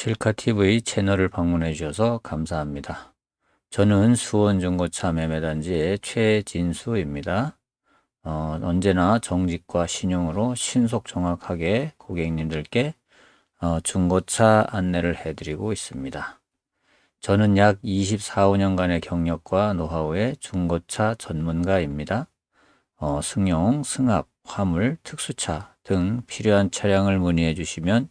실카TV 채널을 방문해 주셔서 감사합니다. 저는 수원중고차 매매단지의 최진수입니다. 어, 언제나 정직과 신용으로 신속 정확하게 고객님들께 어, 중고차 안내를 해드리고 있습니다. 저는 약 24, 5년간의 경력과 노하우의 중고차 전문가입니다. 어, 승용, 승합, 화물, 특수차 등 필요한 차량을 문의해 주시면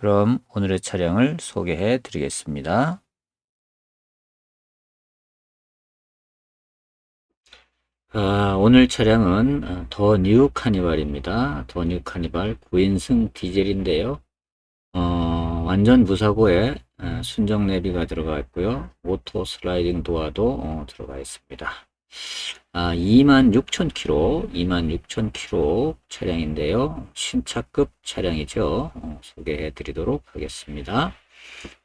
그럼 오늘의 차량을 소개해 드리겠습니다. 아, 오늘 차량은 아, 더뉴 카니발입니다. 더 뉴 카니발 9인승 디젤인데요. 어, 완전 무사고에 아, 순정 내비가 들어가 있고요. 오토 슬라이딩 도어도 어, 들어가 있습니다. 아, 26,000km, 26,000km 차량인데요. 신차급 차량이죠. 어, 소개해 드리도록 하겠습니다.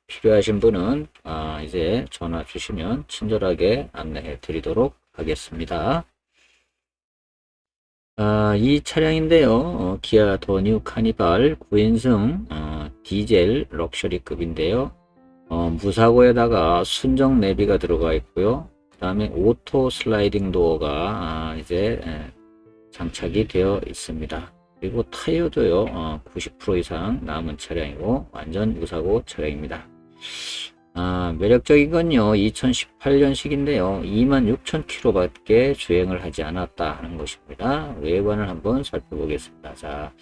필요하신 분은 아, 이제 전화 주시면 친절하게 안내해 드리도록 하겠습니다. 아, 이 차량인데요. 어, 기아 더 뉴 카니발 9인승 어, 디젤 럭셔리급인데요. 어, 무사고에다가 순정 내비가 들어가 있고요. 그 다음에 오토 슬라이딩 도어가 아, 이제 에, 장착이 되어 있습니다. 그리고 타이어도요. 어, 90% 이상 남은 차량이고 완전 무사고 차량입니다. 아, 매력적인 건요, 2018년식인데요, 26,000km 밖에 주행을 하지 않았다 하는 것입니다. 외관을 한번 살펴보겠습니다. 자,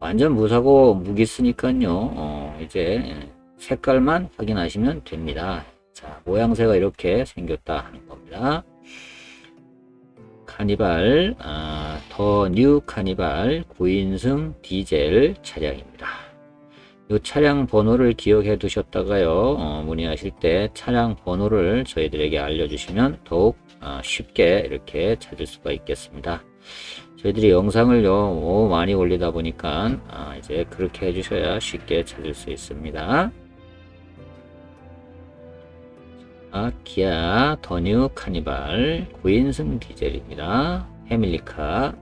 완전 무사고 무기 쓰니까요, 어, 이제 색깔만 확인하시면 됩니다. 자, 모양새가 이렇게 생겼다 하는 겁니다. 카니발, 아, 더 뉴 카니발 9인승 디젤 차량입니다. 이 차량 번호를 기억해 두셨다가요 어, 문의하실 때 차량 번호를 저희들에게 알려주시면 더욱 어, 쉽게 이렇게 찾을 수가 있겠습니다 저희들이 영상을요 오, 많이 올리다 보니까 아, 이제 그렇게 해주셔야 쉽게 찾을 수 있습니다 기아 더뉴 카니발 9인승 디젤입니다 패밀리카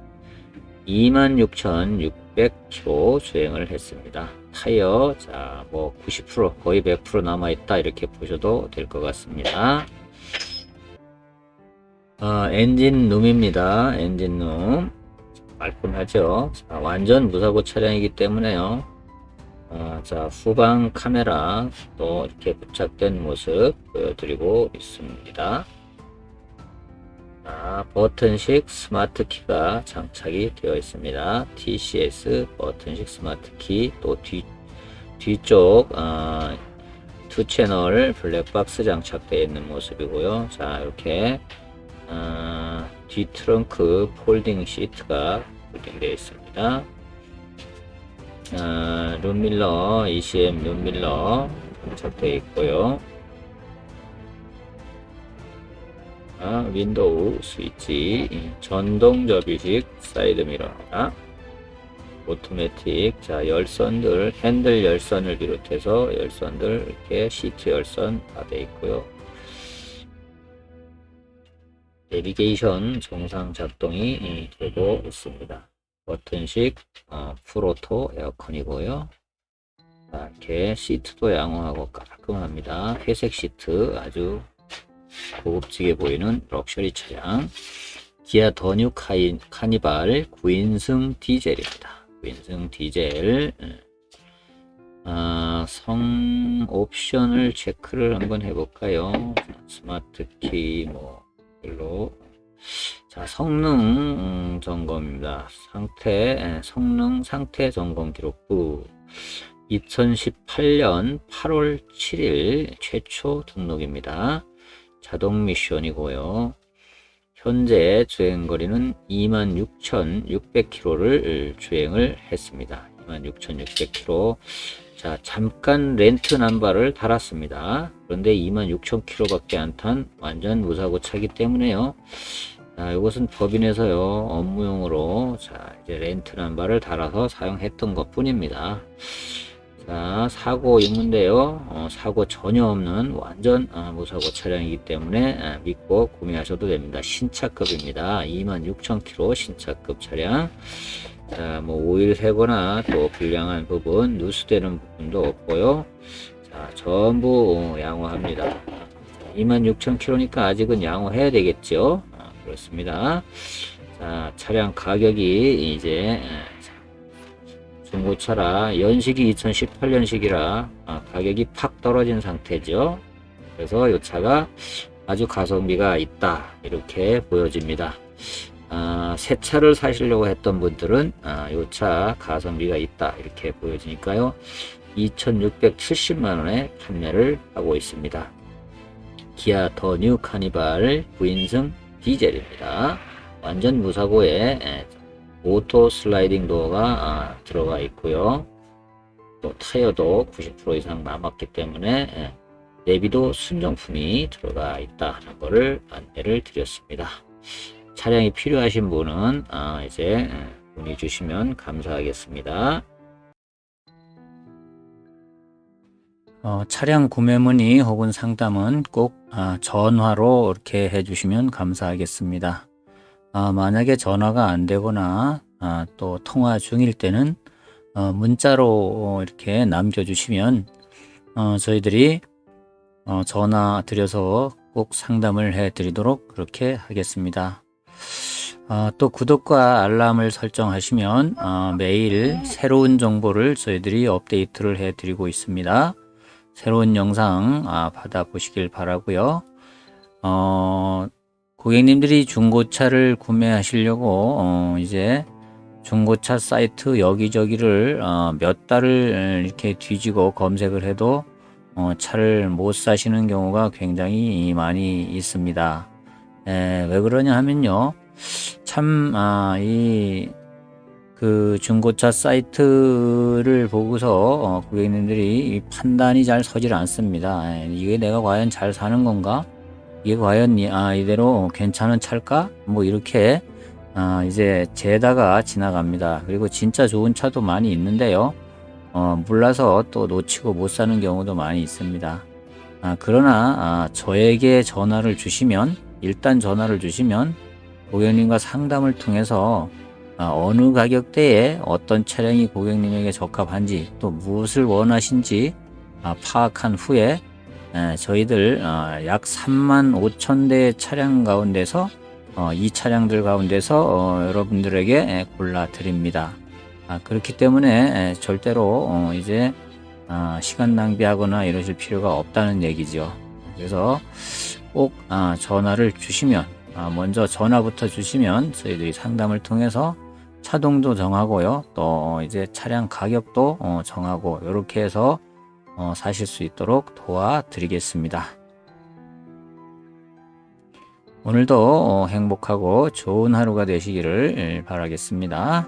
26,600km 주행을 했습니다. 타이어, 자, 뭐 90% 거의 100% 남아있다 이렇게 보셔도 될 것 같습니다. 아, 엔진 룸입니다. 엔진룸. 깔끔하죠. 자, 완전 무사고 차량이기 때문에요. 아, 자, 후방 카메라 또 이렇게 부착된 모습 보여드리고 있습니다. 자, 버튼식 스마트 키가 장착이 되어 있습니다. TCS 버튼식 스마트 키, 또 뒤, 뒤쪽, 어, 두 채널 블랙박스 장착되어 있는 모습이고요. 자, 이렇게, 어, 뒤 트렁크 폴딩 시트가 폴딩되어 있습니다. 어, 룸밀러, ECM 룸밀러 장착되어 있고요. 윈도우 스위치 전동 접이식 사이드 미러입니다. 오토매틱 자 열선들 핸들 열선을 비롯해서 열선들 이렇게 시트 열선 다 되어 있고요. 내비게이션 정상 작동이 되고 있습니다. 버튼식 어, 풀오토 에어컨이고요. 자, 이렇게 시트도 양호하고 깔끔합니다. 회색 시트 아주 고급지게 보이는 럭셔리 차량 기아 더뉴 카인, 카니발 9인승 디젤입니다. 9인승 디젤 아, 성 옵션을 체크를 한번 해볼까요? 스마트 키 뭐 별로 자 성능 음, 점검입니다. 상태 성능 상태 점검 기록부 2018년 8월 7일 최초 등록입니다. 자동 미션이고요. 현재 주행거리는 26,600km를 주행을 했습니다. 26,600km. 자, 잠깐 렌트 남바를 달았습니다. 그런데 26,000km밖에 안 탄 완전 무사고 차기 때문에요. 자, 이것은 법인에서요, 업무용으로, 자, 이제 렌트 남바를 달아서 사용했던 것 뿐입니다. 자, 사고 있는데요. 어, 사고 전혀 없는 완전 아, 무사고 차량이기 때문에 아, 믿고 구매하셔도 됩니다. 신차급입니다. 26,000km 신차급 차량. 자, 뭐 오일 새거나 또 불량한 부분, 누수되는 부분도 없고요. 자, 전부 어, 양호합니다. 26,000km니까 아직은 양호해야 되겠죠. 아, 그렇습니다. 자, 차량 가격이 이제 아, 중고차라 연식이 2018년식이라 아, 가격이 팍 떨어진 상태죠. 그래서 이 차가 아주 가성비가 있다 이렇게 보여집니다. 아, 새 차를 사시려고 했던 분들은 아, 이차 가성비가 있다 이렇게 보여지니까요. 2,670만 원에 판매를 하고 있습니다. 기아 더 뉴 카니발 9인승 디젤입니다. 완전 무사고에 에, 오토 슬라이딩 도어가 아, 들어가 있고요. 또 타이어도 90% 이상 남았기 때문에 예, 내비도 순정품이 들어가 있다는 것을 안내를 드렸습니다. 차량이 필요하신 분은 아, 이제 예, 문의 주시면 감사하겠습니다. 어, 차량 구매 문의 혹은 상담은 꼭 아, 전화로 이렇게 해주시면 감사하겠습니다. 아, 만약에 전화가 안 되거나 아, 또 통화 중일 때는 어, 문자로 어, 이렇게 남겨주시면 어, 저희들이 어, 전화 드려서 꼭 상담을 해드리도록 그렇게 하겠습니다. 아, 또 구독과 알람을 설정하시면 어, 매일 새로운 정보를 저희들이 업데이트를 해드리고 있습니다. 새로운 영상 아, 받아보시길 바라고요. 어, 고객님들이 중고차를 구매하시려고 어, 이제 중고차 사이트 여기저기를 어, 몇 달을 이렇게 뒤지고 검색을 해도 어, 차를 못 사시는 경우가 굉장히 많이 있습니다. 에, 왜 그러냐 하면요. 참, 아, 이, 그 중고차 사이트를 보고서 어, 고객님들이 이 판단이 잘 서질 않습니다. 에, 이게 내가 과연 잘 사는 건가? 이게 과연 이- 아, 이대로 괜찮은 차일까? 뭐 이렇게 아, 이제 재다가 지나갑니다. 그리고 진짜 좋은 차도 많이 있는데요. 어, 몰라서 또 놓치고 못 사는 경우도 많이 있습니다. 아, 그러나 아, 저에게 전화를 주시면 일단 전화를 주시면 고객님과 상담을 통해서 아, 어느 가격대에 어떤 차량이 고객님에게 적합한지 또 무엇을 원하신지 아, 파악한 후에 에, 저희들 어, 약 3만 5천 대 차량 가운데서 어, 이 차량들 가운데서 어, 여러분들에게 에, 골라 드립니다. 아, 그렇기 때문에 에, 절대로 어, 이제 아, 시간 낭비하거나 이러실 필요가 없다는 얘기죠. 그래서 꼭 아, 전화를 주시면 아, 먼저 전화부터 주시면 저희들이 상담을 통해서 차동도 정하고요. 또 이제 차량 가격도 어, 정하고 이렇게 해서 어, 사실 수 있도록 도와드리겠습니다. 오늘도 어, 행복하고 좋은 하루가 되시기를 바라겠습니다.